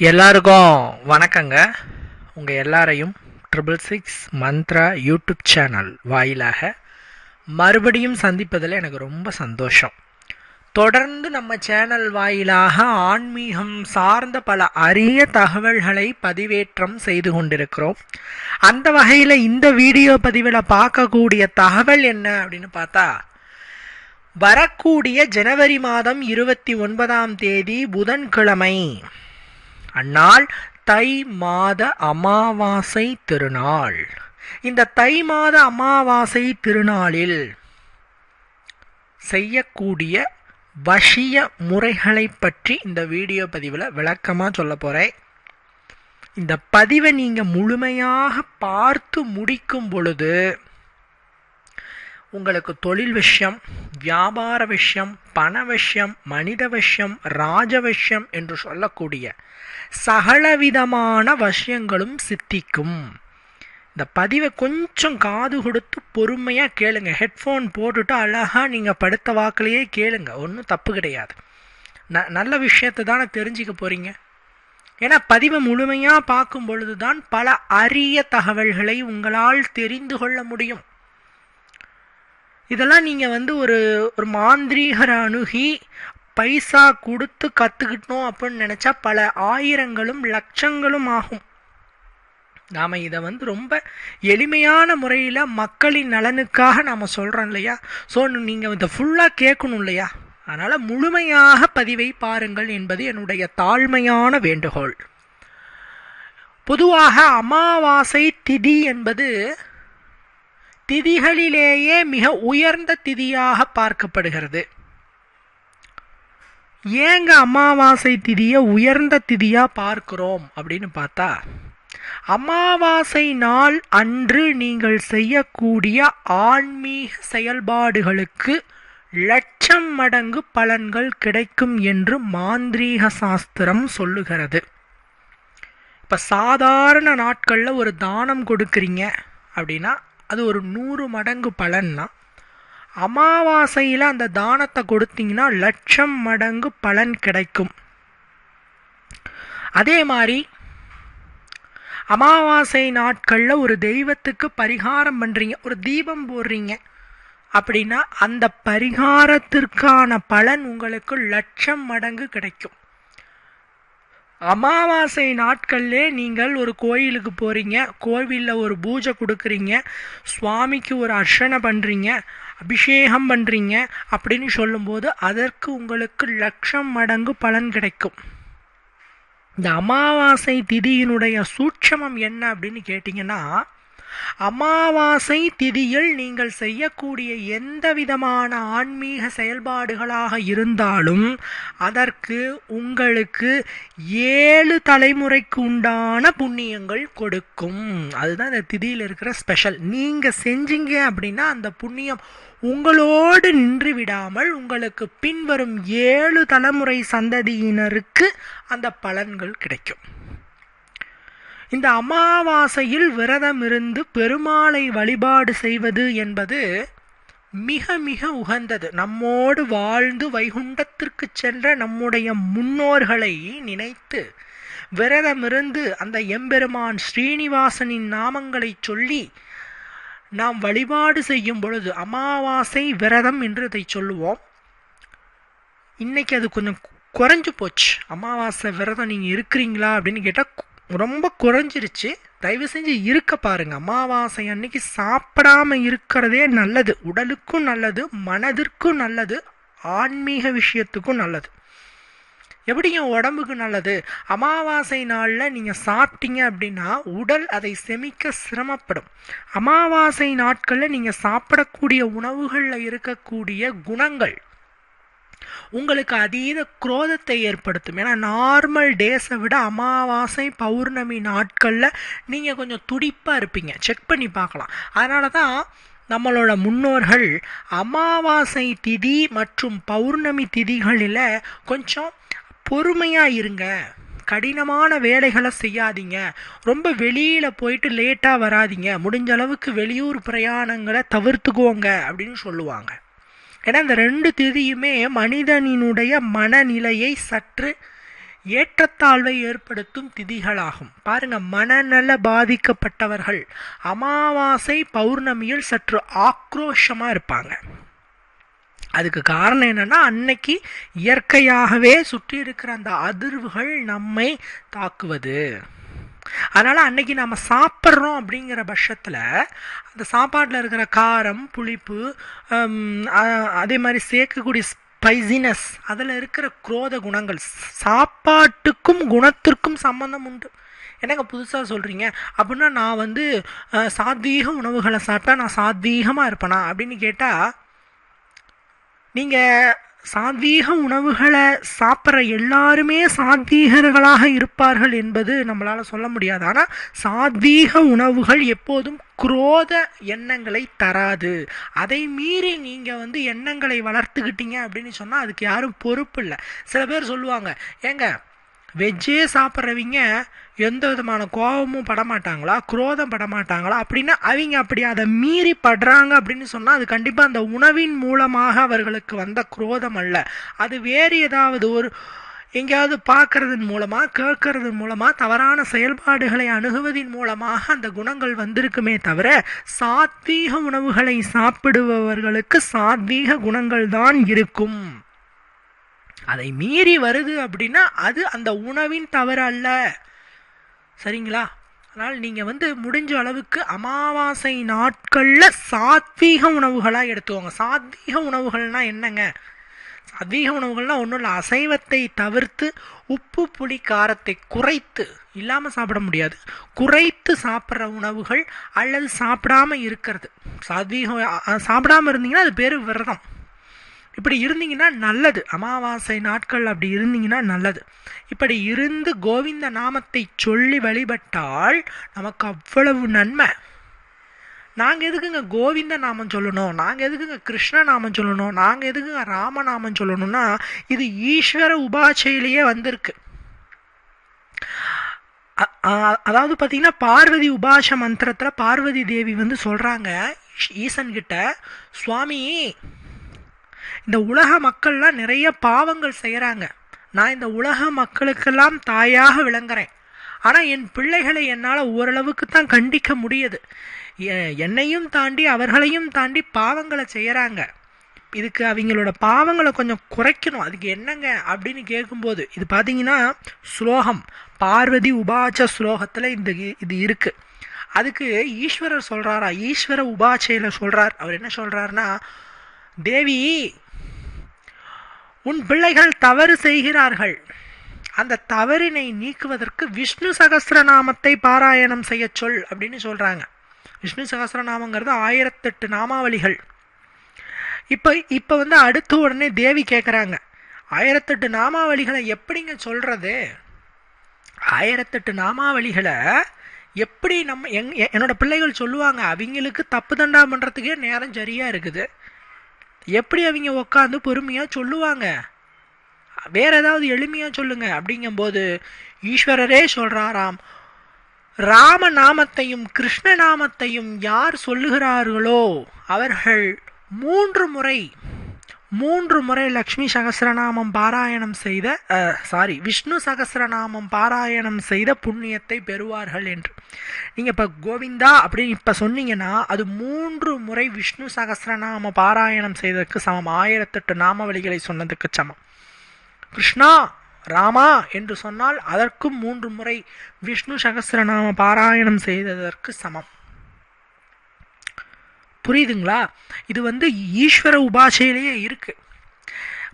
எல்லாருக்கும் வணக்கங்க. உங்கள் எல்லாரையும் triple six Mantra YouTube channel வாயிலாக மறுபடியும் சந்திப்பதில் எனக்கு ரொம்ப சந்தோஷம். தொடர்ந்து நம்ம சேனல் வாயிலாக ஆன்மீகம் சார்ந்த பல அரிய தகவல்களை பதிவேற்றம் செய்து கொண்டிருக்கிறோம். அந்த வகையில் இந்த வீடியோ பதிவில் பார்க்கக்கூடிய தகவல் என்ன அப்படின்னு பார்த்தா வரக்கூடிய ஜனவரி மாதம் இருபத்தி ஒன்பதாம் தேதி புதன்கிழமை. அந்நாள் தை மாத அமாவாசை திருநாள். இந்த தை மாத அமாவாசை திருநாளில் செய்யக்கூடிய வசிய முறைகளை பற்றி இந்த வீடியோ பதிவில் விளக்கமாக சொல்ல போகிறேன் இந்த பதிவை நீங்கள் முழுமையாக பார்த்து முடிக்கும் பொழுது உங்களுக்கு தொழில் விஷயம் வியாபார விஷயம் பண விஷயம் மனித விஷயம் ராஜ விஷயம் என்று சொல்லக்கூடிய சகலவிதமான வசியங்களும் சித்திக்கும். இந்த பதிவை கொஞ்சம் காது கொடுத்து பொறுமையாக கேளுங்க. ஹெட்ஃபோன் போட்டுட்டு அழகாக நீங்கள் படுத்த வாக்கிலேயே கேளுங்க. ஒன்றும் தப்பு கிடையாது. ந நல்ல விஷயத்தை தானே தெரிஞ்சுக்க போகிறீங்க ஏன்னா பதிவை முழுமையாக பார்க்கும் பொழுது தான் பல அரிய தகவல்களை உங்களால் தெரிந்து கொள்ள முடியும். இதெல்லாம் நீங்கள் வந்து ஒரு ஒரு மாந்திரீகரை அணுகி பைசா கொடுத்து கற்றுக்கிட்டோம் அப்படின்னு நினச்சா பல ஆயிரங்களும் லட்சங்களும் ஆகும். நாம் இதை வந்து ரொம்ப எளிமையான முறையில் மக்களின் நலனுக்காக நாம் சொல்கிறோம் இல்லையா? ஸோ நீங்கள் இதை ஃபுல்லாக கேட்கணும் இல்லையா? அதனால் முழுமையாக பதிவை பாருங்கள் என்பது என்னுடைய தாழ்மையான வேண்டுகோள். பொதுவாக அமாவாசை திதி என்பது திதிகளிலேயே மிக உயர்ந்த திதியாக பார்க்கப்படுகிறது. ஏங்க அமாவாசை திதியை உயர்ந்த திதியாக பார்க்கிறோம் அப்படின்னு பார்த்தா அமாவாசை நாள் அன்று நீங்கள் செய்யக்கூடிய ஆன்மீக செயல்பாடுகளுக்கு லட்சம் மடங்கு பலன்கள் கிடைக்கும் என்று மாந்திரீக சாஸ்திரம் சொல்லுகிறது. இப்போ சாதாரண நாட்களில் ஒரு தானம் கொடுக்குறீங்க அப்படின்னா அது ஒரு நூறு மடங்கு பலன்னா அமாவாசையில் அந்த தானத்தை கொடுத்தீங்கன்னா லட்சம் மடங்கு பலன் கிடைக்கும். அதே மாதிரி அமாவாசை நாட்களில் ஒரு தெய்வத்துக்கு பரிகாரம் பண்ணுறீங்க ஒரு தீபம் போடுறீங்க அப்படின்னா அந்த பரிகாரத்திற்கான பலன் உங்களுக்கு லட்சம் மடங்கு கிடைக்கும். அமாவாசை நாட்கள்லே நீங்கள் ஒரு கோயிலுக்கு போகிறீங்க கோவிலில் ஒரு பூஜை கொடுக்குறீங்க சுவாமிக்கு ஒரு அர்ச்சனை பண்ணுறீங்க அபிஷேகம் பண்ணுறீங்க அப்படின்னு சொல்லும்போது அதற்கு உங்களுக்கு லட்சம் மடங்கு பலன் கிடைக்கும். இந்த அமாவாசை திதியினுடைய சூட்சமம் என்ன அப்படின்னு கேட்டிங்கன்னா அமாவாசை திதியில் நீங்கள் செய்யக்கூடிய எந்த விதமான ஆன்மீக செயல்பாடுகளாக இருந்தாலும் அதற்கு உங்களுக்கு ஏழு தலைமுறைக்கு உண்டான புண்ணியங்கள் கொடுக்கும். அதுதான் இந்த திதியில் இருக்கிற ஸ்பெஷல் நீங்கள் செஞ்சீங்க அப்படின்னா அந்த புண்ணியம் உங்களோடு நின்று விடாமல் உங்களுக்கு பின்வரும் ஏழு தலைமுறை சந்ததியினருக்கு அந்த பலன்கள் கிடைக்கும். இந்த அமாவாசையில் விரதம் இருந்து பெருமாளை வழிபாடு செய்வது என்பது மிக மிக உகந்தது. நம்மோடு வாழ்ந்து வைகுண்டத்திற்கு சென்ற நம்முடைய முன்னோர்களை நினைத்து விரதமிருந்து அந்த எம்பெருமான் ஸ்ரீனிவாசனின் நாமங்களை சொல்லி நாம் வழிபாடு செய்யும் பொழுது அமாவாசை விரதம் என்று இதை சொல்லுவோம். இன்னைக்கு அது கொஞ்சம் குறைஞ்சு போச்சு. அமாவாசை விரதம் நீங்கள் இருக்கிறீங்களா அப்படின்னு கேட்டால் ரொம்ப குறைஞ்சிருச்சு. தயவு செஞ்சு இருக்க பாருங்க. அமாவாசை அன்னைக்கு சாப்பிடாம இருக்கிறதே நல்லது. உடலுக்கும் நல்லது மனதிற்கும் நல்லது ஆன்மீக விஷயத்துக்கும் நல்லது. எப்படியும் உடம்புக்கு நல்லது? அமாவாசை நாளில் நீங்கள் சாப்பிட்டீங்க அப்படின்னா உடல் அதை செமிக்க சிரமப்படும். அமாவாசை நாட்களில் நீங்கள் சாப்பிடக்கூடிய உணவுகளில் இருக்கக்கூடிய குணங்கள் உங்களுக்கு அதீத குரோதத்தை ஏற்படுத்தும். ஏன்னா நார்மல் டேஸை விட அமாவாசை பௌர்ணமி நாட்களில் நீங்கள் கொஞ்சம் துடிப்பாக இருப்பீங்க. செக் பண்ணி பார்க்கலாம். அதனால தான் நம்மளோட முன்னோர்கள் அமாவாசை திதி மற்றும் பௌர்ணமி திதிகளில் கொஞ்சம் பொறுமையாக இருங்க. கடினமான வேலைகளை செய்யாதீங்க. ரொம்ப வெளியில் போயிட்டு லேட்டாக வராதிங்க. முடிஞ்ச அளவுக்கு வெளியூர் பிரயாணங்களை தவிர்த்துக்கோங்க அப்படின்னு சொல்லுவாங்க. ஏன்னா இந்த ரெண்டு திதியுமே மனிதனினுடைய மனநிலையை சற்று ஏற்றத்தாழ்வை ஏற்படுத்தும் திதிகளாகும். பாருங்க மனநல பாதிக்கப்பட்டவர்கள் அமாவாசை பௌர்ணமியில் சற்று ஆக்ரோஷமாக இருப்பாங்க. அதுக்கு காரணம் என்னன்னா அன்னைக்கு இயற்கையாகவே சுற்றி இருக்கிற அந்த அதிர்வுகள் நம்மை தாக்குவது. அதனால் அன்னைக்கு நம்ம சாப்பிட்றோம் அப்படிங்கிற பட்சத்தில் அந்த சாப்பாட்டில் இருக்கிற காரம் புளிப்பு அதே மாதிரி சேர்க்கக்கூடிய ஸ்பைசினஸ் அதில் இருக்கிற குரோத குணங்கள் சாப்பாட்டுக்கும் குணத்திற்கும் சம்பந்தம் உண்டு. என்னங்க புதுசாக சொல்கிறீங்க அப்படின்னா நான் வந்து சாத்வீக உணவுகளை சாப்பிட்டா நான் சாத்வீகமாக இருப்பேனா அப்படின்னு கேட்டால் நீங்கள் சாத்வீக உணவுகளை சாப்பிட்ற எல்லாருமே சாத்வீகர்களாக இருப்பார்கள் என்பது நம்மளால் சொல்ல முடியாது. ஆனால் சாத்வீக உணவுகள் எப்போதும் குரோத எண்ணங்களை தராது. அதை மீறி நீங்கள் வந்து எண்ணங்களை வளர்த்துக்கிட்டீங்க அப்படின்னு சொன்னால் அதுக்கு யாரும் பொறுப்பு இல்லை. சில பேர் சொல்லுவாங்க ஏங்க வெஜ்ஜே சாப்பிட்றவங்க எந்த விதமான கோபமும் படமாட்டாங்களா குரோதம் படமாட்டாங்களா அப்படின்னா அவங்க அப்படி அதை மீறி படுறாங்க அப்படின்னு சொன்னால் அது கண்டிப்பாக அந்த உணவின் மூலமாக அவர்களுக்கு வந்த குரோதம் அல்ல. அது வேறு ஏதாவது ஒரு எங்கேயாவது பார்க்கறதன் மூலமாக கேட்கறதன் மூலமாக தவறான செயல்பாடுகளை அணுகுவதன் மூலமாக அந்த குணங்கள் வந்திருக்குமே தவிர சாத்வீக உணவுகளை சாப்பிடுபவர்களுக்கு சாத்வீக குணங்கள் தான் இருக்கும். அதை மீறி வருது அப்படின்னா அது அந்த உணவின் தவறு அல்ல சரிங்களா? அதனால் நீங்கள் வந்து முடிஞ்ச அளவுக்கு அமாவாசை நாட்களில் சாத்வீக உணவுகளாக எடுத்துக்கோங்க. சாத்வீக உணவுகள்னா என்னங்க? சாத்வீக உணவுகள்னால் ஒன்றும் இல்லை. அசைவத்தை தவிர்த்து உப்பு புளி காரத்தை குறைத்து இல்லாமல் சாப்பிட முடியாது. குறைத்து சாப்பிட்ற உணவுகள் அல்லது சாப்பிடாம இருக்கிறது. சாத்வீகம் சாப்பிடாமல் சாப்பிடாம இருந்தீங்கன்னா அது பேர் விரதம். இப்படி இருந்தீங்கன்னா நல்லது. அமாவாசை நாட்கள் அப்படி இருந்தீங்கன்னா நல்லது. இப்படி இருந்து கோவிந்த நாமத்தை சொல்லி வழிபட்டால் நமக்கு அவ்வளவு நன்மை. நாங்கள் எதுக்குங்க கோவிந்த நாமம் சொல்லணும்? நாங்கள் எதுக்குங்க கிருஷ்ண நாமம் சொல்லணும்? நாங்கள் எதுக்குங்க ராமநாமம் சொல்லணும்னா இது ஈஸ்வர உபாசையிலேயே வந்திருக்கு. அதாவது பார்த்தீங்கன்னா பார்வதி உபாச மந்திரத்தில் பார்வதி தேவி வந்து சொல்கிறாங்க ஈசன்கிட்ட சுவாமி இந்த உலக மக்கள்லாம் நிறைய பாவங்கள் செய்கிறாங்க நான் இந்த உலக மக்களுக்கெல்லாம் தாயாக விளங்குறேன். ஆனால் என் பிள்ளைகளை என்னால் ஓரளவுக்கு தான் கண்டிக்க முடியுது. எ- என்னையும் தாண்டி அவர்களையும் தாண்டி பாவங்களை செய்கிறாங்க இதுக்கு அவங்களோட பாவங்களை கொஞ்சம் குறைக்கணும். அதுக்கு என்னங்க அப்படின்னு கேட்கும்போது இது பார்த்தீங்கன்னா ஸ்லோகம் பார்வதி உபாச்ச ஸ்லோகத்தில் இந்த இது இருக்குது அதுக்கு ஈஸ்வரர் சொல்கிறாரா ஈஸ்வர உபாச்சையில் சொல்கிறார் அவர் என்ன சொல்கிறாருன்னா தேவி உன் பிள்ளைகள் தவறு செய்கிறார்கள். அந்த தவறினை நீக்குவதற்கு விஷ்ணு சகசிரநாமத்தை பாராயணம் செய்ய சொல் அப்படின்னு சொல்கிறாங்க விஷ்ணு சகசிரநாமங்கிறது ஆயிரத்தெட்டு நாமாவளிகள். இப்போ இப்போ வந்து அடுத்த உடனே தேவி கேட்குறாங்க ஆயிரத்தெட்டு நாமாவளிகளை எப்படிங்க சொல்கிறது ஆயிரத்தெட்டு நாமாவளிகளை எப்படி நம்ம எங் என்னோட பிள்ளைகள் சொல்லுவாங்க. அவங்களுக்கு தப்பு தண்டா பண்ணுறதுக்கே நேரம் சரியாக இருக்குது. எப்படி அவங்க உட்காந்து பொறுமையாக சொல்லுவாங்க? வேற ஏதாவது எளிமையாக சொல்லுங்க. அப்படிங்கும்போது ஈஸ்வரரே சொல்கிறாராம் ராம நாமத்தையும் கிருஷ்ண நாமத்தையும் யார் சொல்லுகிறார்களோ அவர்கள் மூன்று முறை மூன்று முறை லக்ஷ்மி சகசிரநாமம் பாராயணம் செய்த சாரி விஷ்ணு சகசிரநாமம் பாராயணம் செய்த புண்ணியத்தை பெறுவார்கள் என்று. நீங்கள் இப்போ கோவிந்தா அப்படின்னு இப்போ சொன்னீங்கன்னா அது மூன்று முறை விஷ்ணு சகசிரநாம பாராயணம் செய்ததற்கு சமம். ஆயிரத்தெட்டு நாமவழிகளை சொன்னதுக்கு சமம். கிருஷ்ணா ராமா என்று சொன்னால் அதற்கும் மூன்று முறை விஷ்ணு சகசிரநாம பாராயணம் செய்ததற்கு சமம். புரியுதுங்களா? இது வந்து ஈஸ்வர உபாசையிலேயே இருக்குது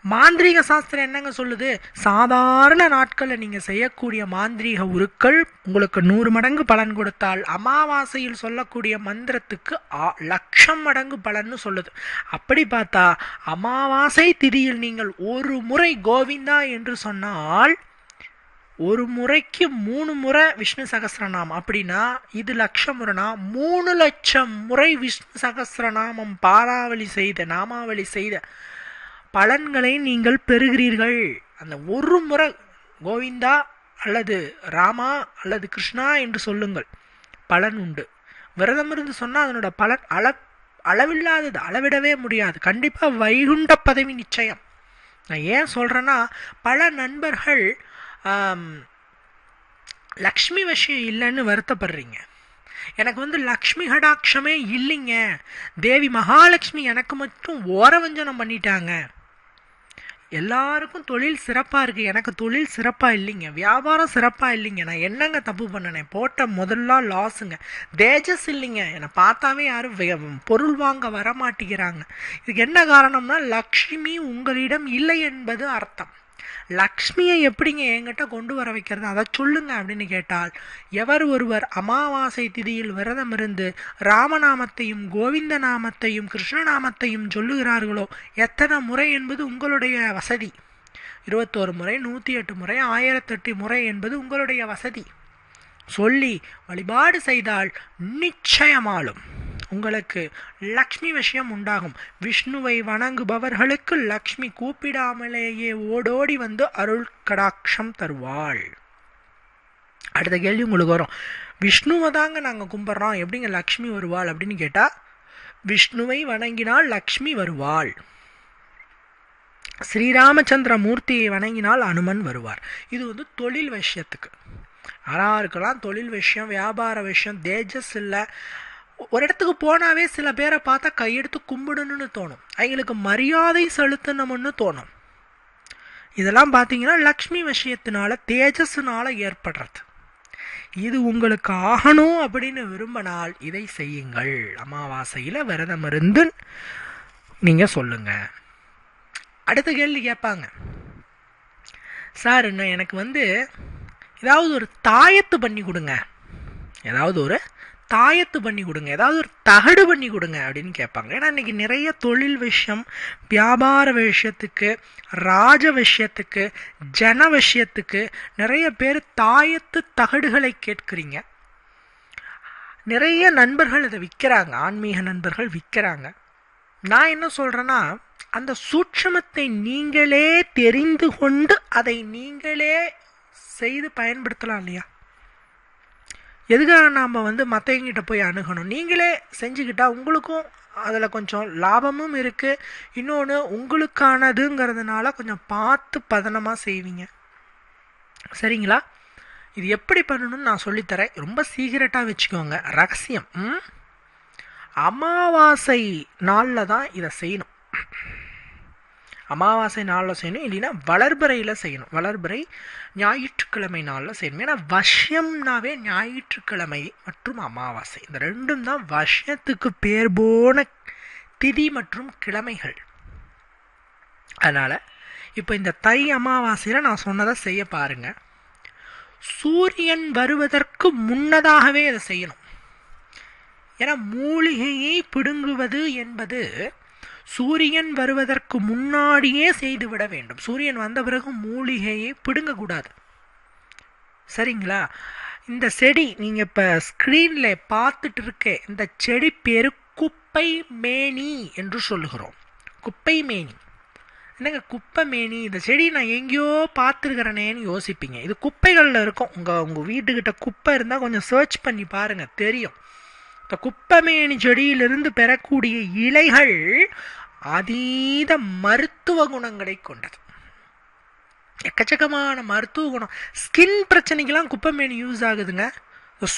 மாந்திரீக சாஸ்திரம் என்னங்க சொல்லுது? சாதாரண நாட்களில் நீங்கள் செய்யக்கூடிய மாந்திரீக உருக்கள் உங்களுக்கு நூறு மடங்கு பலன் கொடுத்தால் அமாவாசையில் சொல்லக்கூடிய மந்திரத்துக்கு ஆ- லட்சம் மடங்கு பலன்னு சொல்லுது. அப்படி பார்த்தா அமாவாசை திதியில் நீங்கள் ஒரு முறை கோவிந்தா என்று சொன்னால் ஒரு முறைக்கு மூணு முறை விஷ்ணு சகஸ்ரநாமம் அப்படின்னா இது லட்சம் முறைனா மூணு லட்சம் முறை விஷ்ணு சகசிரநாமம் பாராவளி செய்த நாமாவளி செய்த பலன்களை நீங்கள் பெறுகிறீர்கள். அந்த ஒரு முறை கோவிந்தா அல்லது ராமா அல்லது கிருஷ்ணா என்று சொல்லுங்கள். பலன் உண்டு. விரதம் இருந்து சொன்னால் அதனோட பலன் அள அளவில்லாதது அளவிடவே முடியாது. கண்டிப்பாக வைகுண்ட பதவி நிச்சயம். நான் ஏன் சொல்கிறேன்னா பல நண்பர்கள் லக்ஷ்மி விஷயம் இல்லைன்னு வருத்தப்படுறீங்க. எனக்கு வந்து லக்ஷ்மி கடாட்சமே இல்லைங்க. தேவி மகாலட்சுமி எனக்கு மட்டும் ஓரவஞ்சனம் பண்ணிட்டாங்க. எல்லாருக்கும் தொழில் சிறப்பாக இருக்குது எனக்கு தொழில் சிறப்பாக இல்லைங்க. வியாபாரம் சிறப்பாக இல்லைங்க. நான் என்னங்க தப்பு பண்ணினேன் போட்ட முதல்ல லாஸுங்க தேஜஸ் இல்லைங்க. என்னை பார்த்தாவே யாரும் பொருள் வாங்க வர மாட்டேங்கிறாங்க இதுக்கு என்ன காரணம்னா லக்ஷ்மி உங்களிடம் இல்லை என்பது அர்த்தம். லக்ஷ்மியை எப்படிங்க என்கிட்ட கொண்டு வர வைக்கிறது? அதை சொல்லுங்க அப்படின்னு கேட்டால் எவர் ஒருவர் அமாவாசை திதியில் விரதம் இருந்து ராமநாமத்தையும் கோவிந்த நாமத்தையும் கிருஷ்ணநாமத்தையும் சொல்லுகிறார்களோ? எத்தனை முறை என்பது உங்களுடைய வசதி. இருபத்தோரு முறை நூற்றி எட்டு முறை ஆயிரத்தெட்டு முறை என்பது உங்களுடைய வசதி. சொல்லி வழிபாடு செய்தால் நிச்சயமாலும். உங்களுக்கு லக்ஷ்மி விஷயம் உண்டாகும். விஷ்ணுவை வணங்குபவர்களுக்கு லக்ஷ்மி கூப்பிடாமலேயே ஓடோடி வந்து அருள் கடாட்சம் தருவாள். அடுத்த கேள்வி உங்களுக்கு வரும். விஷ்ணுவை தாங்க நாங்கள் கும்பிட்றோம். எப்படிங்க லக்ஷ்மி வருவாள் அப்படின்னு கேட்டால் விஷ்ணுவை வணங்கினால் லக்ஷ்மி வருவாள். ஸ்ரீராமச்சந்திர மூர்த்தியை வணங்கினால் அனுமன் வருவார். இது வந்து தொழில் விஷயத்துக்கு. யாராக இருக்கலாம் தொழில் விஷயம் வியாபார விஷயம் தேஜஸ் இல்லை ஒரு இடத்துக்கு போனாவே சில பேரை பார்த்தா கையெடுத்து கும்பிடணும்னு தோணும். அவங்களுக்கு மரியாதை செலுத்தணும்னு தோணும். இதெல்லாம் பார்த்தீங்கன்னா லக்ஷ்மி விஷயத்தினால தேஜஸ்னால ஏற்படுறது. இது உங்களுக்கு ஆகணும் அப்படின்னு விரும்பினால் இதை செய்யுங்கள். அமாவாசையில் விரதம் இருந்து நீங்கள் சொல்லுங்கள் அடுத்த கேள்வி கேட்பாங்க. சார் என்ன எனக்கு வந்து ஏதாவது ஒரு தாயத்து பண்ணி கொடுங்க. ஏதாவது ஒரு தாயத்து பண்ணி கொடுங்க. ஏதாவது ஒரு தகடு பண்ணி கொடுங்க அப்படின்னு கேட்பாங்க. ஏன்னா இன்னைக்கு நிறைய தொழில் விஷயம் வியாபார விஷயத்துக்கு ராஜ விஷயத்துக்கு ஜன விஷயத்துக்கு நிறைய பேர் தாயத்து தகடுகளை கேட்குறீங்க. நிறைய நண்பர்கள் இதை விற்கிறாங்க. ஆன்மீக நண்பர்கள் விற்கிறாங்க. நான் என்ன சொல்கிறேன்னா அந்த சூட்சமத்தை நீங்களே தெரிந்து கொண்டு அதை நீங்களே செய்து பயன்படுத்தலாம் இல்லையா? எதுக்காக நாம் வந்து மற்றவங்கிட்ட போய் அணுகணும்? நீங்களே செஞ்சுக்கிட்டால் உங்களுக்கும் அதில் கொஞ்சம் லாபமும் இருக்குது இன்னொன்று உங்களுக்கானதுங்கிறதுனால கொஞ்சம் பார்த்து பதனமாக செய்வீங்க. சரிங்களா? இது எப்படி பண்ணணும்னு நான் சொல்லித்தரேன். ரொம்ப சீக்கிரட்டாக வச்சுக்கோங்க. ரகசியம். அமாவாசை நாளில் தான் இதை செய்யணும். அமாவாசை நாளில் செய்யணும் இல்லைன்னா வளர்பிறையில் செய்யணும். வளர்பிறை ஞாயிற்றுக்கிழமை நாளில் செய்யணும். ஏன்னா வஷ்யம்னாவே ஞாயிற்றுக்கிழமை மற்றும் அமாவாசை. இந்த ரெண்டும் தான் வஷ்யத்துக்கு பேர் போன திதி மற்றும் கிழமைகள். அதனால் இப்போ இந்த தை அமாவாசையில் நான் சொன்னதை செய்ய பாருங்க. சூரியன் வருவதற்கு முன்னதாகவே அதை செய்யணும். ஏன்னா மூலிகையை பிடுங்குவது என்பது சூரியன் வருவதற்கு முன்னாடியே செய்துவிட வேண்டும். சூரியன் வந்த பிறகு மூலிகையை பிடுங்கக்கூடாது. சரிங்களா? இந்த செடி நீங்கள் இப்போ ஸ்க்ரீனில் பார்த்துட்டு இருக்கே இந்த செடி பேர் குப்பை மேனி என்று சொல்லுகிறோம். குப்பை மேனி. என்னங்க குப்பை மேனி? இந்த செடி நான் எங்கேயோ பார்த்துருக்குறேனேன்னு யோசிப்பீங்க. இது குப்பைகளில் இருக்கும். உங்கள் உங்கள் வீட்டுக்கிட்ட குப்பை இருந்தால் கொஞ்சம் சர்ச் பண்ணி பாருங்கள் தெரியும். இந்த குப்பமேனி செடியிலிருந்து பெறக்கூடிய இலைகள் அதீத மருத்துவ குணங்களை கொண்டது. எக்கச்சக்கமான மருத்துவ குணம். ஸ்கின் பிரச்சனைக்கெல்லாம் குப்பமேனி யூஸ் ஆகுதுங்க.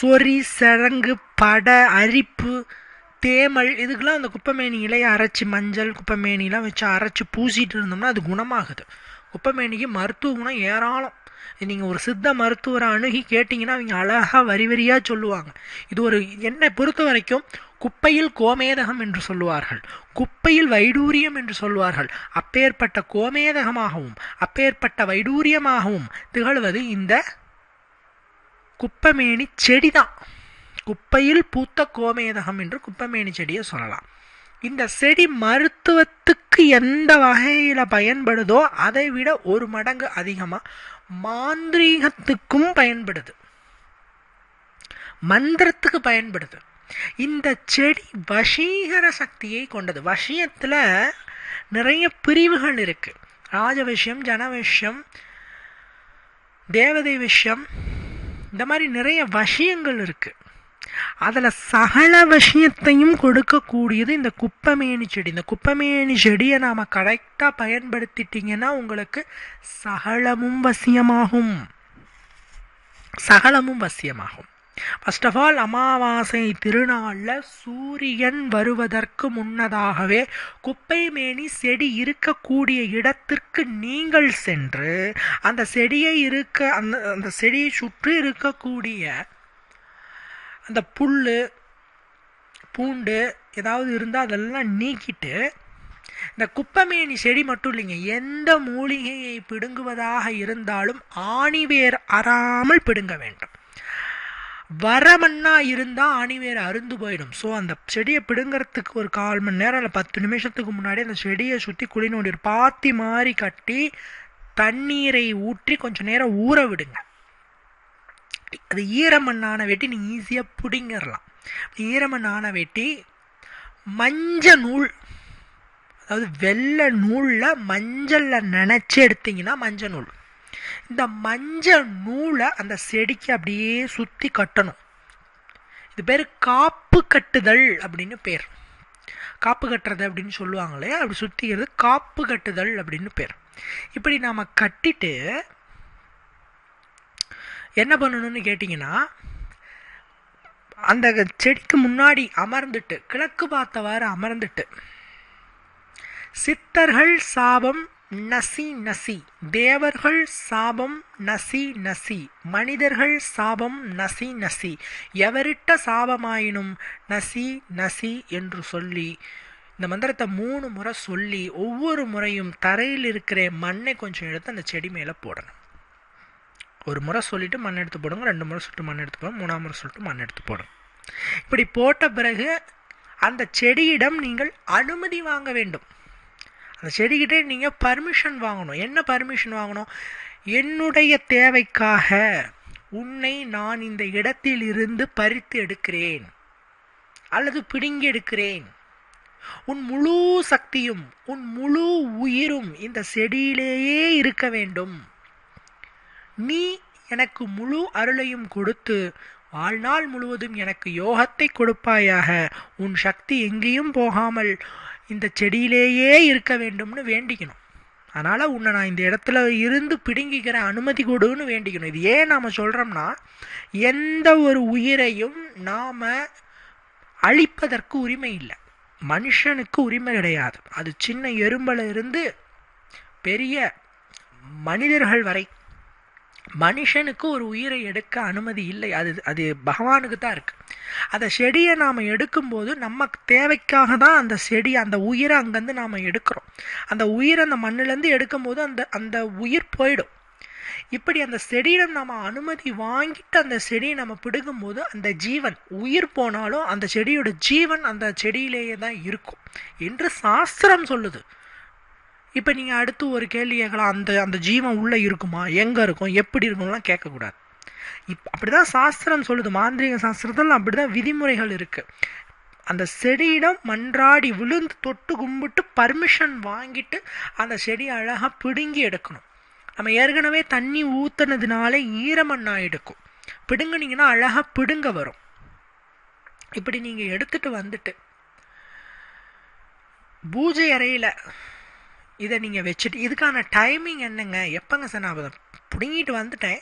சொறி சரங்கு பட அரிப்பு தேமல் இதுக்கெல்லாம் அந்த குப்பமேனி இலையை அரைச்சி மஞ்சள் குப்பமேனிலாம் வச்சு அரைச்சி பூசிட்டு இருந்தோம்னா அது குணமாகுது. குப்பமேனிக்கு மருத்துவ குணம் ஏராளம். நீங்கள் ஒரு சித்த மருத்துவரை அணுகி கேட்டிங்கன்னா அவங்க அழகாக வரி வரியாக சொல்லுவாங்க. இது ஒரு என்னை பொறுத்த வரைக்கும் குப்பையில் கோமேதகம் என்று சொல்லுவார்கள். குப்பையில் வைடூரியம் என்று சொல்வார்கள் அப்பேற்பட்ட கோமேதகமாகவும் அப்பேற்பட்ட வைடூரியமாகவும் திகழ்வது இந்த குப்பமேனி செடி தான் குப்பையில் பூத்த கோமேதகம் என்று குப்பமேனி செடியை சொல்லலாம். இந்த செடி மருத்துவத்துக்கு எந்த வகையில் பயன்படுதோ அதை விட ஒரு மடங்கு அதிகமாக மாந்திரீகத்துக்கும் பயன்படுது. மந்திரத்துக்கு பயன்படுது. இந்த செடி வசீகர சக்தியை கொண்டது. வசியத்தில் நிறைய பிரிவுகள் இருக்கு. ராஜ விஷயம் தேவதை விஷயம் இந்த மாதிரி நிறைய வசியங்கள் இருக்குது அதில் சகல விஷயத்தையும் கொடுக்கக்கூடியது இந்த குப்பமேனி செடி. இந்த குப்பமேனி செடியை நாம் கரெக்டாக பயன்படுத்திட்டீங்கன்னா உங்களுக்கு சகலமும் வசியமாகும். சகலமும் வசியமாகும். ஃபர்ஸ்ட் ஆஃப் ஆல் அமாவாசை திருநாளில் சூரியன் வருவதற்கு முன்னதாகவே குப்பை மேனி செடி இருக்கக்கூடிய இடத்திற்கு நீங்கள் சென்று அந்த செடியை இருக்க அந்த அந்த செடியை சுற்றி இருக்கக்கூடிய அந்த புல் பூண்டு ஏதாவது இருந்தால் அதெல்லாம் நீக்கிட்டு இந்த குப்பமேனி செடி மட்டும் இல்லைங்க எந்த மூலிகையை பிடுங்குவதாக இருந்தாலும் ஆணிவேர் அறாமல் பிடுங்க வேண்டும். வரமண்ணா இருந்தால் ஆணிவேர் அருந்து போயிடும். ஸோ அந்த செடியை பிடுங்கிறதுக்கு ஒரு கால் மணி நேரம் இல்லை பத்து நிமிஷத்துக்கு முன்னாடி அந்த செடியை சுற்றி குழி நோண்டி பாத்தி மாதிரி கட்டி தண்ணீரை ஊற்றி கொஞ்சம் நேரம் ஊற விடுங்க. அது ஈரமண்ணான வெட்டி நீங்கள் ஈஸியாக பிடிங்கிடலாம். ஈரமண்ணான வெட்டி மஞ்சள் நூல் அதாவது வெள்ளை நூலில் மஞ்சளில் நினச்சி எடுத்தீங்கன்னா மஞ்சள் நூல். இந்த மஞ்சள் நூலை அந்த செடிக்கு அப்படியே சுற்றி கட்டணும். இது பேர் காப்பு கட்டுதல் அப்படின்னு பேர். காப்பு கட்டுறது அப்படின்னு சொல்லுவாங்களே அப்படி சுற்றிக்கிறது காப்பு கட்டுதல் அப்படின்னு பேர். இப்படி நாம் கட்டிட்டு என்ன பண்ணணும்னு கேட்டிங்கன்னா அந்த செடிக்கு முன்னாடி அமர்ந்துட்டு கிழக்கு பார்த்தவாறு அமர்ந்துட்டு சித்தர்கள் சாபம் நசி நசி தேவர்கள் சாபம் நசி நசி மனிதர்கள் சாபம் நசி நசி எவரிட்ட சாபமாயினும் நசி நசி என்று சொல்லி இந்த மந்திரத்தை மூணு முறை சொல்லி ஒவ்வொரு முறையும் தரையில் இருக்கிற மண்ணை கொஞ்சம் எடுத்து அந்த செடி மேலே போடணும். ஒரு முறை சொல்லிட்டு மண் எடுத்து போடுங்க ரெண்டு முறை சொல்லிட்டு மண் எடுத்து போடுங்க மூணாம் முறை சொல்லிட்டு மண் எடுத்து போடுங்க. இப்படி போட்ட பிறகு அந்த செடியிடம் நீங்கள் அனுமதி வாங்க வேண்டும். அந்த செடிக்கிட்டே நீங்கள் பர்மிஷன் வாங்கணும். என்ன பர்மிஷன் வாங்கணும்? என்னுடைய தேவைக்காக உன்னை நான் இந்த இடத்தில் இருந்து பறித்து எடுக்கிறேன். அல்லது பிடுங்கி எடுக்கிறேன். உன் முழு சக்தியும் உன் முழு உயிரும் இந்த செடியிலேயே இருக்க வேண்டும். நீ எனக்கு முழு அருளையும் கொடுத்து வாழ்நாள் முழுவதும் எனக்கு யோகத்தை கொடுப்பாயாக. உன் சக்தி எங்கேயும் போகாமல் இந்த செடியிலேயே இருக்க வேண்டும்னு வேண்டிக்கணும். அதனால் உன்னை நான் இந்த இடத்துல இருந்து பிடுங்கிக்கிற அனுமதி கொடுன்னு வேண்டிக்கணும். இது ஏன் நாம் சொல்கிறோம்னா எந்த ஒரு உயிரையும் நாம் அழிப்பதற்கு உரிமை இல்லை. மனுஷனுக்கு உரிமை கிடையாது. அது சின்ன எறும்பில் இருந்து பெரிய மனிதர்கள் வரை மனுஷனுக்கு ஒரு உயிரை எடுக்க அனுமதி இல்லை. அது அது பகவானுக்கு தான் இருக்குது அந்த செடியை நாம் எடுக்கும்போது நம்ம தேவைக்காக தான் அந்த செடி அந்த உயிரை அங்கேருந்து நாம் எடுக்கிறோம். அந்த உயிரை அந்த மண்ணிலேருந்து எடுக்கும்போது அந்த அந்த உயிர் போயிடும். இப்படி அந்த செடியிடம் நம்ம அனுமதி வாங்கிட்டு அந்த செடியை நம்ம பிடுங்கும்போது அந்த ஜீவன் உயிர் போனாலும் அந்த செடியோட ஜீவன் அந்த செடியிலேயே தான் இருக்கும். என்று சாஸ்திரம் சொல்லுது. இப்போ நீங்கள் அடுத்து ஒரு கேள்வி கேட்கலாம். அந்த அந்த ஜீவன் உள்ளே இருக்குமா? எங்கே இருக்கும்? எப்படி இருக்கும்லாம் கேட்கக்கூடாது. இப் அப்படி தான் சாஸ்திரம் சொல்லுது. மாந்திரிக சாஸ்திரத்தில் அப்படி தான் விதிமுறைகள் இருக்குது அந்த செடியிடம் மன்றாடி விழுந்து தொட்டு கும்பிட்டு பர்மிஷன் வாங்கிட்டு அந்த செடியை அழகாக பிடுங்கி எடுக்கணும். நம்ம ஏற்கனவே தண்ணி ஊற்றுனதுனால ஈரமண்ணாக எடுக்கும். பிடுங்குனீங்கன்னா அழகாக பிடுங்க வரும். இப்படி நீங்கள் எடுத்துகிட்டு வந்துட்டு பூஜை அறையில் இதை நீங்கள் வச்சுட்டு இதுக்கான டைமிங் என்னங்க? எப்போங்க சார் நான் பிடுங்கிட்டு வந்துட்டேன்.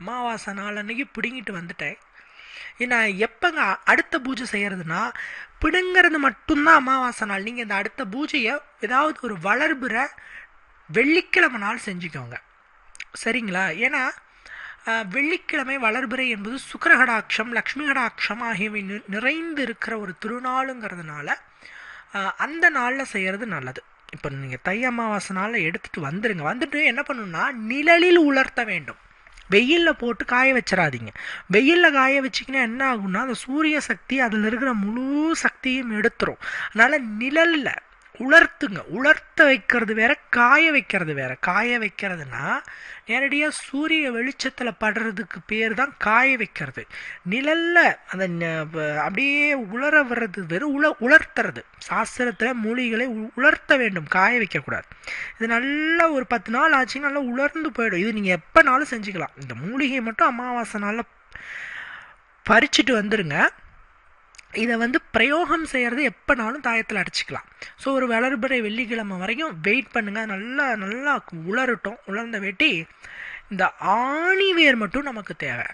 அமாவாசை நாள் அன்னைக்கு பிடுங்கிட்டு வந்துட்டேன். நான் எப்போங்க அடுத்த பூஜை செய்கிறதுனா பிடுங்கிறது மட்டும்தான் அமாவாசை நாள். நீங்கள் இந்த அடுத்த பூஜையை ஏதாவது ஒரு வளர்புற வெள்ளிக்கிழமை நாள் செஞ்சுக்கோங்க. சரிங்களா? ஏன்னா வெள்ளிக்கிழமை வளர்பிறை என்பது சுக்கரகடாட்சம் லக்ஷ்மி கடாட்சம் ஆகியவை நிறைந்து இருக்கிற ஒரு திருநாளுங்கிறதுனால அந்த நாளில் செய்கிறது நல்லது. இப்போ நீங்கள் தை அமாவாசை எடுத்துகிட்டு வந்துடுங்க வந்துட்டு என்ன பண்ணணும்னா நிழலில் உலர்த்த வேண்டும். வெயிலில் போட்டு காய வச்சிடாதீங்க வெயிலில் காய வச்சிங்கன்னா என்ன ஆகும்னா அந்த சூரிய சக்தி அதில் இருக்கிற முழு சக்தியும் எடுத்துரும். அதனால் நிழலில் உலர்த்துங்க. உலர்த்த வைக்கிறது வேற காய வைக்கிறது வேற. காய வைக்கிறதுனா நேரடியாக சூரிய வெளிச்சத்தில் படுறதுக்கு பேர் தான் காய வைக்கிறது. நிழல்ல அந்த அப்படியே உலர வர்றது வெறும் உல உலர்த்துறது. சாஸ்திரத்தில் மூலிகளை உலர்த்த வேண்டும். காய வைக்கக்கூடாது. இது நல்லா ஒரு பத்து நாள் ஆச்சு நல்லா உலர்ந்து போயிடும். இது நீங்கள் எப்போனாலும் செஞ்சுக்கலாம். இந்த மூலிகையை மட்டும் அமாவாசை நாளில் பறிச்சுட்டு வந்துடுங்க இதை வந்து பிரயோகம் செய்கிறது எப்போனாலும் தாயத்தில் அடிச்சுக்கலாம். ஸோ ஒரு வளர்பிறை வெள்ளிக்கிழமை வரைக்கும் வெயிட் பண்ணுங்கள் நல்லா நல்லா உலரட்டும். உலர்ந்த வெட்டி இந்த ஆணிவேர் மட்டும் நமக்கு தேவை.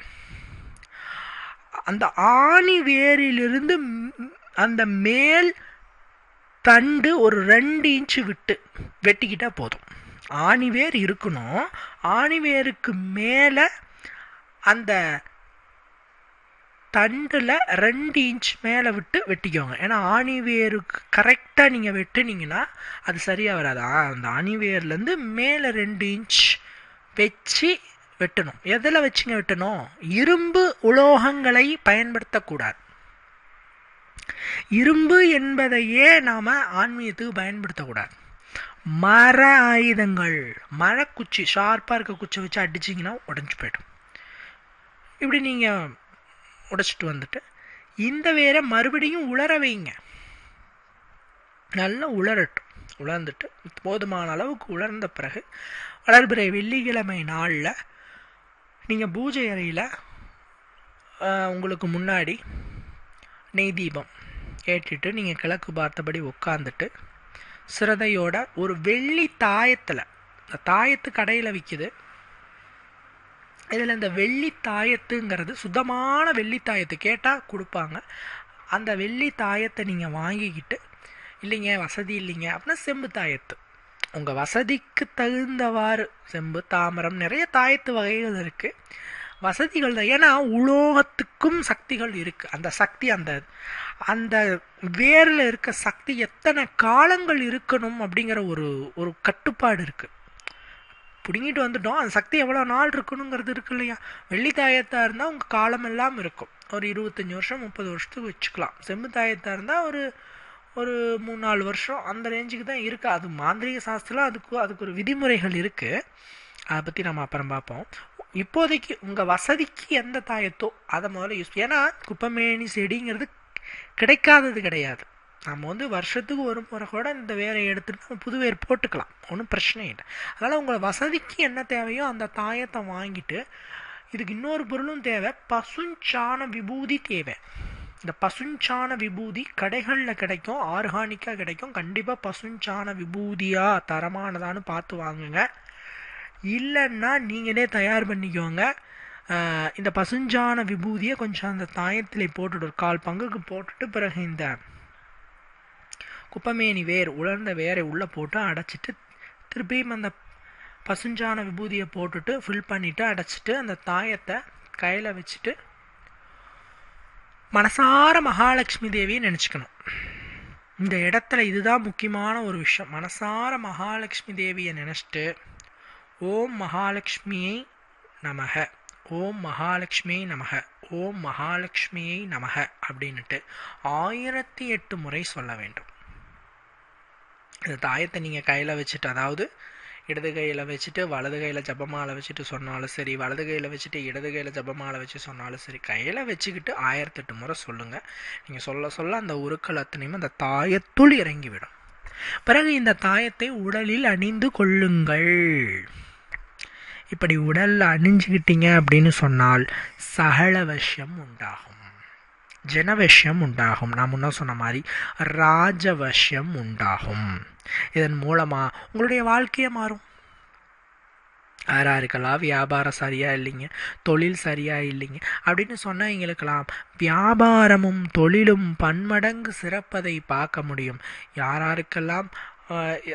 அந்த ஆணி வேரிலிருந்து அந்த மேல் தண்டு ஒரு ரெண்டு இன்ச்சு விட்டு வெட்டிக்கிட்டால் போதும். ஆணிவேர் இருக்கணும். ஆணிவேருக்கு மேலே அந்த தண்டில் ரெண்டு இன்ச் மேலே விட்டு வெட்டிக்கோங்க. ஏன்னா ஆணிவேருக்கு கரெக்டாக நீங்கள் வெட்டுனீங்கன்னா அது சரியாக வராது? அந்த ஆணிவேர்லேருந்து மேலே ரெண்டு இன்ச் வச்சு வெட்டணும். எதில் வச்சுங்க வெட்டணும்? இரும்பு உலோகங்களை பயன்படுத்தக்கூடாது. இரும்பு என்பதையே நாம் ஆன்மீகத்துக்கு பயன்படுத்தக்கூடாது. மர ஆயுதங்கள் மரக்குச்சி ஷார்ப்பாக இருக்க குச்சி வச்சு அடிச்சிங்கன்னா உடஞ்சி போய்டும். இப்படி நீங்கள் உடைச்சிட்டு வந்துட்டு இந்த வேரை மறுபடியும் உலர வைங்க. நல்லா உலரட்டும். உலர்ந்துட்டு போதுமான அளவுக்கு உலர்ந்த பிறகு வளர்பிறை வெள்ளிக்கிழமை நாளில் நீங்கள் பூஜை அறையில் உங்களுக்கு முன்னாடி நெய் தீபம் ஏற்றிட்டு நீங்கள் கிழக்கு பார்த்தபடி உட்காந்துட்டு சிரதையோட ஒரு வெள்ளி தாயத்தில் தாயத்து கடையில் விற்கிது இதில் இந்த வெள்ளித்தாயத்துங்கிறது சுத்தமான வெள்ளித்தாயத்து கேட்டால் கொடுப்பாங்க. அந்த வெள்ளி தாயத்தை நீங்கள் வாங்கிக்கிட்டு இல்லைங்க வசதி இல்லைங்க அப்படின்னா செம்பு தாயத்து. உங்கள் வசதிக்கு தகுந்தவாறு செம்பு தாமரம் நிறைய தாயத்து வகைகள் இருக்குது வசதிகள் தான். ஏன்னா உலோகத்துக்கும் சக்திகள் இருக்குது அந்த சக்தி அந்த அந்த வேரில் இருக்க சக்தி எத்தனை காலங்கள் இருக்கணும் அப்படிங்கிற ஒரு ஒரு கட்டுப்பாடு இருக்குது பிடுங்கிட்டு வந்துட்டோம். அந்த சக்தி எவ்வளோ நாள் இருக்கணுங்கிறது இருக்கு இல்லையா? வெள்ளி தாயத்தாக இருந்தால் உங்கள் காலம் எல்லாம் இருக்கும். ஒரு இருபத்தஞ்சி வருஷம் முப்பது வருஷத்துக்கு வச்சுக்கலாம். செம்பு தாயத்தாக இருந்தால் ஒரு ஒரு மூணு நாலு வருஷம் அந்த ரேஞ்சுக்கு தான் இருக்குது அது மாந்திரிக சாஸ்திரம் அதுக்கு அதுக்கு ஒரு விதிமுறைகள் இருக்குது அதை பற்றி நம்ம அப்புறம் பார்ப்போம். இப்போதைக்கு உங்கள் வசதிக்கு எந்த தாயத்தோ அதை முதல்ல யூஸ் ஏன்னா குப்பமேனி செடிங்கிறது கிடைக்காதது கிடையாது. நம்ம வந்து வருஷத்துக்கு ஒரு முறை கூட இந்த வேரை எடுத்துட்டு நம்ம புது வேர் போட்டுக்கலாம். ஒன்றும் பிரச்சனை இல்லை. அதனால் உங்கள் வசதிக்கு என்ன தேவையோ அந்த தாயத்தை வாங்கிட்டு இதுக்கு இன்னொரு பொருளும் தேவை. பசுஞ்சாண விபூதி தேவை. இந்த பசுஞ்சாண விபூதி கடைகளில் கிடைக்கும் ஆர்கானிக்காக கிடைக்கும். கண்டிப்பாக பசுஞ்சாண விபூதியாக தரமானதான்னு பார்த்து வாங்குங்க. இல்லைன்னா நீங்களே தயார் பண்ணிக்கோங்க. இந்த பசுஞ்சான விபூதியை கொஞ்சம் அந்த தாயத்தில் போட்டுட்டு ஒரு கால் பங்குக்கு போட்டுட்டு பிறகு இந்த குப்பமேனி வேர் உலர்ந்த வேரை உள்ளே போட்டு அடைச்சிட்டு திருப்பியும் அந்த பசுஞ்சான விபூதியை போட்டுட்டு ஃபில் பண்ணிவிட்டு அடைச்சிட்டு அந்த தாயத்தை கையில் வச்சுட்டு மனசார மகாலட்சுமி தேவியை நினச்சிக்கணும். இந்த இடத்துல இதுதான் முக்கியமான ஒரு விஷயம். மனசார மகாலட்சுமி தேவியை நினச்சிட்டு ஓம் மகாலட்சுமியை நமக ஓம் மகாலட்சுமியை நமக ஓம் மகாலட்சுமியை நமக அப்படின்னுட்டு ஆயிரத்தி எட்டு முறை சொல்ல வேண்டும். இந்த தாயத்தை நீங்கள் கையில் வச்சுட்டு அதாவது இடது கையில் வச்சுட்டு வலது கையில் ஜபமாலை வச்சுட்டு சொன்னாலும் சரி வலது கையில் வச்சுட்டு இடது கையில் ஜபமாலை வச்சு சொன்னாலும் சரி கையில் வச்சுக்கிட்டு ஆயிரத்தெட்டு முறை சொல்லுங்கள் நீங்கள் சொல்ல சொல்ல அந்த உருக்கள் அத்தனையும் அந்த தாயத்துள் இறங்கிவிடும். பிறகு இந்த தாயத்தை உடலில் அணிந்து கொள்ளுங்கள். இப்படி உடலில் அணிஞ்சுக்கிட்டீங்க அப்படின்னு சொன்னால் சகலவசியம் உண்டாகும். ஜனவசியம் உண்டாகும். நான் முன்ன சொன்ன மாதிரி ராஜவசியம் உண்டாகும். இதன் மூலமாக உங்களுடைய வாழ்க்கையே மாறும். யாராக இருக்கலாம்? வியாபாரம் சரியாக இல்லைங்க. தொழில் சரியாக இல்லைங்க. அப்படின்னு சொன்னவங்களுக்கெல்லாம் வியாபாரமும் தொழிலும் பன்மடங்கு சிறப்பதை பார்க்க முடியும். யாராருக்கெல்லாம்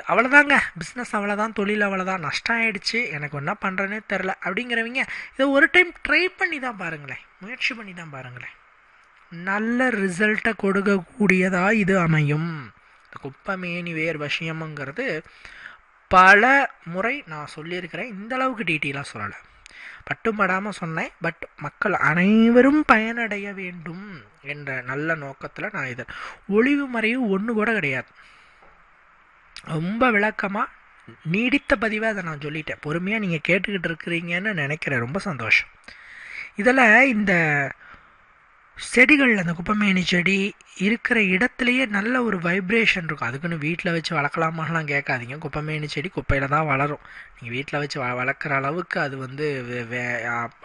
அவ்வளோதாங்க பிஸ்னஸ் அவ்வளோதான் தொழில் அவ்வளோதான் நஷ்டம் ஆகிடுச்சு எனக்கு என்ன பண்ணுறேனே தெரில அப்படிங்கிறவங்க இதை ஒரு டைம் ட்ரை பண்ணி தான் பாருங்களேன். முயற்சி பண்ணி தான் பாருங்களேன். நல்ல ரிசல்ட்டை கொடுக்கக்கூடியதாக இது அமையும். இந்த குப்பமேனி வேர் விஷயமுங்கிறது பல முறை நான் சொல்லியிருக்கிறேன். இந்த அளவுக்கு டீட்டெயிலாக சொல்லலை. பட்டும் படாமல் சொன்னேன். பட் மக்கள் அனைவரும் பயனடைய வேண்டும் என்ற நல்ல நோக்கத்தில் நான் இதை ஒளிவு மறைவு ஒன்று கூட கிடையாது. ரொம்ப விளக்கமாக நீடித்த பதிவாக அதை நான் சொல்லிட்டேன். பொறுமையாக நீங்கள் கேட்டுக்கிட்டு இருக்கிறீங்கன்னு நினைக்கிறேன். ரொம்ப சந்தோஷம். இதில் இந்த செடிகள் அந்த குப்பமேனி செடி இருக்கிற இடத்துலையே நல்ல ஒரு வைப்ரேஷன் இருக்கும். அதுக்குன்னு வீட்டில் வச்சு வளர்க்கலாமாலாம் கேட்காதீங்க. குப்பமேனி செடி குப்பையில் தான் வளரும். நீங்கள் வீட்டில் வச்சு வ வளர்க்குற அளவுக்கு அது வந்து வே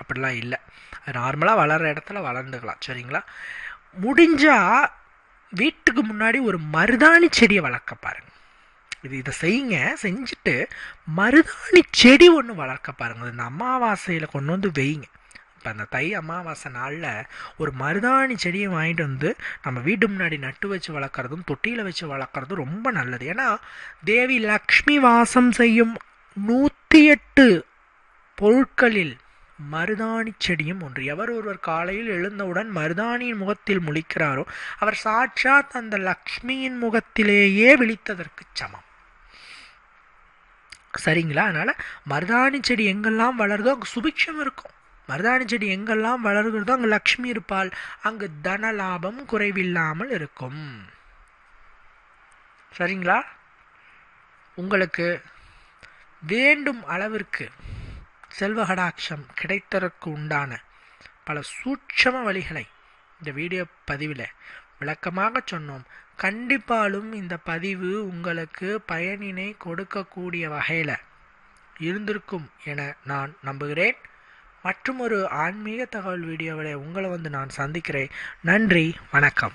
அப்படிலாம் இல்லை. அது நார்மலாக வளர்கிற இடத்துல வளர்ந்துக்கலாம். சரிங்களா? முடிஞ்சால் வீட்டுக்கு முன்னாடி ஒரு மருதாணி செடியை வளர்க்க பாருங்கள் இது இதை செய்யுங்க. செஞ்சுட்டு மருதாணி செடி ஒன்று வளர்க்க பாருங்கள் இந்த அமாவாசையில் கொண்டு வந்து வைங்க இப்போ அந்த தை அமாவாசை நாளில் ஒரு மருதாணி செடியை வாங்கிட்டு வந்து நம்ம வீட்டு முன்னாடி நட்டு வச்சு வளர்க்குறதும் தொட்டியில் வச்சு வளர்க்குறதும் ரொம்ப நல்லது. ஏன்னா தேவி லக்ஷ்மி வாசம் செய்யும் நூற்றி எட்டு பொருட்களில் மருதாணி செடியும் ஒன்று. எவர் ஒருவர் காலையில் எழுந்தவுடன் மருதாணியின் முகத்தில் முழிக்கிறாரோ அவர் சாட்சாத் அந்த லக்ஷ்மியின் முகத்திலேயே விழித்ததற்கு சமம். சரிங்களா? அதனால் மருதாணி செடி எங்கெல்லாம் வளருதோ அங்கே சுபிக்ஷம் இருக்கும். மருதாணி செடி எங்கெல்லாம் வளர்கிறதோ அங்கே லக்ஷ்மி இருப்பாள். அங்கு தன லாபம் குறைவில்லாமல் இருக்கும். சரிங்களா? உங்களுக்கு வேண்டும் அளவிற்கு செல்வகடாட்சம் கிடைத்ததற்கு உண்டான பல சூட்சம வழிகளை இந்த வீடியோ பதிவில் விளக்கமாக சொன்னோம். கண்டிப்பாலும் இந்த பதிவு உங்களுக்கு பயனினை கொடுக்கக்கூடிய வகையில் இருந்திருக்கும் என நான் நம்புகிறேன். மற்றும் ஒரு ஆன்மீக தகவல் வீடியோவில் உங்களை வந்து நான் சந்திக்கிறேன். நன்றி வணக்கம்.